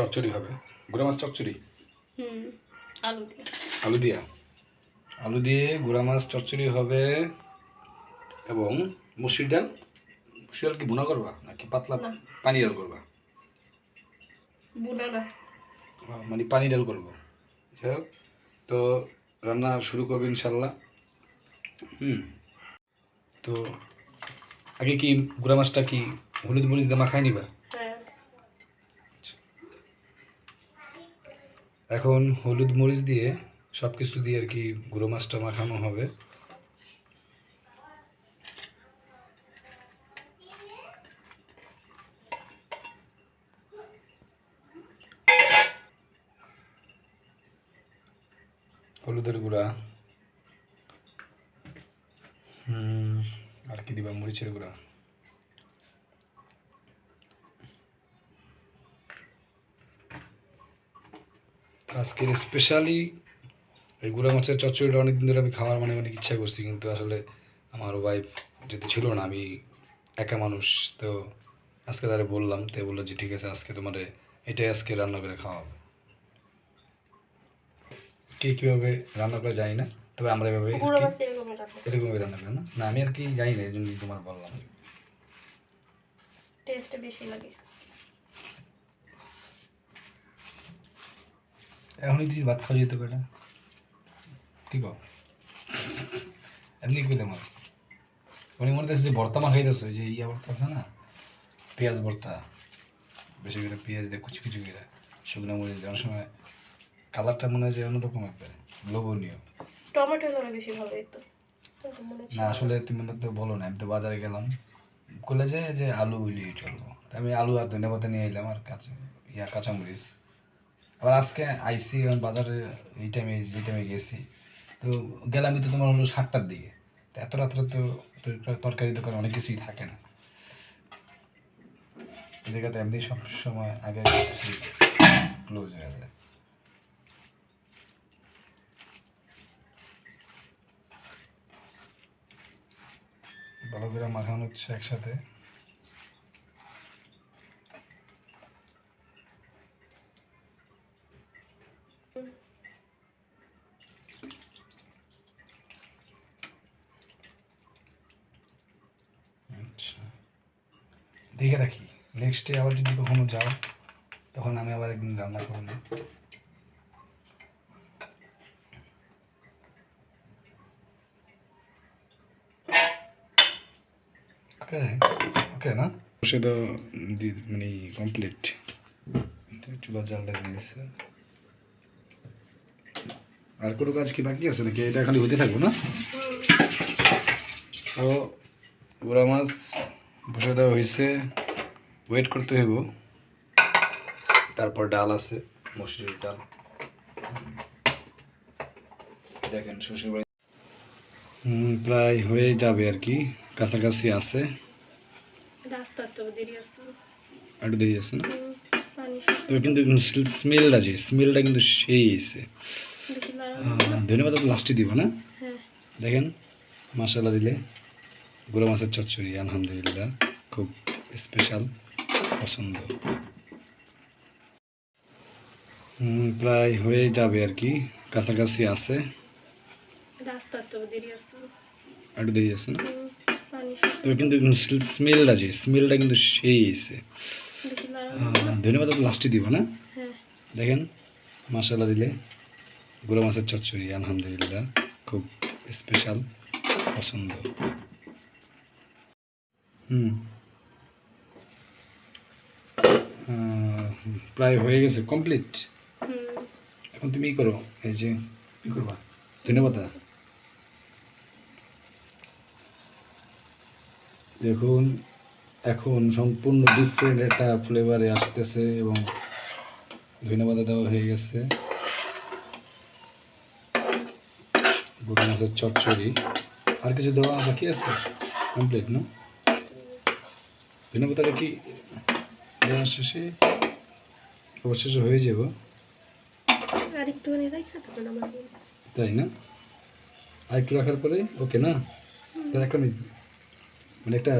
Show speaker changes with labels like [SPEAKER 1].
[SPEAKER 1] চচ্চড়ি হবে। গুঁড়া মাছ চচ্চড়ি?
[SPEAKER 2] হুম আলু দিয়ে।
[SPEAKER 1] আলু দিয়া? আলু দিয়ে গুঁড়া মাছ চচ্চড়ি হবে এবং মুসুর ডাল? মুসুর ডাল কি ভুনা করবা নাকি পাতলা পানি ডাল করবা?
[SPEAKER 2] বুনা না।
[SPEAKER 1] মানে পানি ডাল করব। যাই হোক তো রান্না শুরু করবে ইনশাল্লাহ হুম তো আগে কি গুঁড়া মাছটা কি হলুদ মরিচ দিয়ে মাখাই নিবা
[SPEAKER 2] হ্যাঁ
[SPEAKER 1] এখন হলুদ মরিচ দিয়ে সব কিছু দিয়ে আর কি গুঁড়ো মাছটা মাখানো হবে। হলুদের গুঁড়া। আর কি দিবা মরিচের গুঁড়া? আজকের স্পেশালি এই গুঁড়া মাছের চচ্চড়িটা অনেকদিন ধরে আমি খাওয়ার মানে অনেক ইচ্ছা করছি কিন্তু আসলে আমার ওয়াইফ যেহেতু ছিল না আমি একা মানুষ তো আজকে তারা বললাম তো বলল যে ঠিক আছে আজকে তোমার এটাই আজকে রান্না করে খাওয়াবো। কে কীভাবে রান্না করে জানি না তবে আমরা এভাবে এরকমভাবে রান্না করি না? না আমি আর কি জানি না এই জন্যই তোমার বললাম।
[SPEAKER 2] টেস্ট বেশি লাগে।
[SPEAKER 1] এখনই তুই ভাত খাওয়া যেতে কয়টা কি কও? এমনি কইলে আমার উনি মনে হচ্ছে যে ভর্তা মা খাইতেছো যে ইয়া ভর্তা আছে না পেঁয়াজ ভর্তা বেশি করে পেঁয়াজ দিয়ে কুচি কুচি করে শুকনো মরিচ দিয়ে। অনেক সময় কালারটা মনে হয় যে অন্যরকম একবারে লোভনীয়।
[SPEAKER 2] টমেটো বেশি ভালো মনে
[SPEAKER 1] না আসলে তুমি তো বলো না আমি তো বাজারে গেলাম। করলে যে যে আলু হইলেই চলবো। তা আমি আলু আর ধনে পাতা নিয়ে এলাম আর কাঁচা ইয়া কাঁচামরিচ। আবার আজকে আইসি বাজারে এই টাইমে যে টাইমে গেছি, তো গেলামই তো তোমার হলো সাতটার দিকে। তো এত রাত্রে তো তরকারি দোকান অনেক কিছুই থাকে না। জায়গাতে এমনি সব সময় আগে ক্লোজ হয়ে যায়। ভালো করে মাখানো হচ্ছে একসাথে। আচ্ছা। দেখে রাখি। নেক্সট ডে আবার যদি কখনো যাও তখন আমি আবার একদিন রান্না করে নিই ওকে ওকে না? সেটা মানে কমপ্লিট চুলা জালটা দিয়েছে আর কোনো কাজ কি বাকি আছে নাকি? এটা খালি হতে থাকব না? তো গোড়া মাছ বসে দেওয়া হয়েছে ওয়েট করতে হইব। তারপর ডাল আছে মসুরির ডাল। দেখেন শ্বশুরবাড়ি প্রায় হয়ে যাবে আর কি। কাছাকাছি আছে। একটু দেরি আছে না? তবে কিন্তু স্মেলটা যে স্মেলটা কিন্তু সেই এসে ধন্যবাদ লাস্টে দিব না?
[SPEAKER 2] হ্যাঁ।
[SPEAKER 1] দেখেন মশলা দিলে। গুঁড়ো মাছের চচ্চড়ি আলহামদুলিল্লাহ খুব স্পেশাল পছন্দ। হুম, প্রায় হয়ে যাবে আর কি কাছাকাছি আছে। একটু দেরি আছে না? তবে কিন্তু স্মেলটা যে স্মেলটা কিন্তু সেই এসে ধন্যবাদ লাস্টে দিব না?
[SPEAKER 2] হ্যাঁ।
[SPEAKER 1] দেখেন মশলা দিলে গুঁড়ো মাছের চচ্চড়ি আলহামদুলিল্লাহ খুব স্পেশাল পছন্দ। হুম। প্রায় হয়ে গেছে কমপ্লিট এখন তুমি ই করো এই যে কি করবা। ধন্যবাদ দেখুন এখন সম্পূর্ণ ডিফারেন্ট একটা ফ্লেভারে আসতেছে এবং ধন্যবাদ দেওয়া হয়ে গেছে। গরু মাছের চচ্চড়ি। আর কিছু দেওয়া বাকি আছে? কমপ্লিট না ধন্যবাদটা কি দেওয়ার শেষে? অবশেষে হয়ে যাব।
[SPEAKER 2] না
[SPEAKER 1] তাই না? আরেকটু রাখার পরে? ওকে না? তাহলে একটা মানে একটা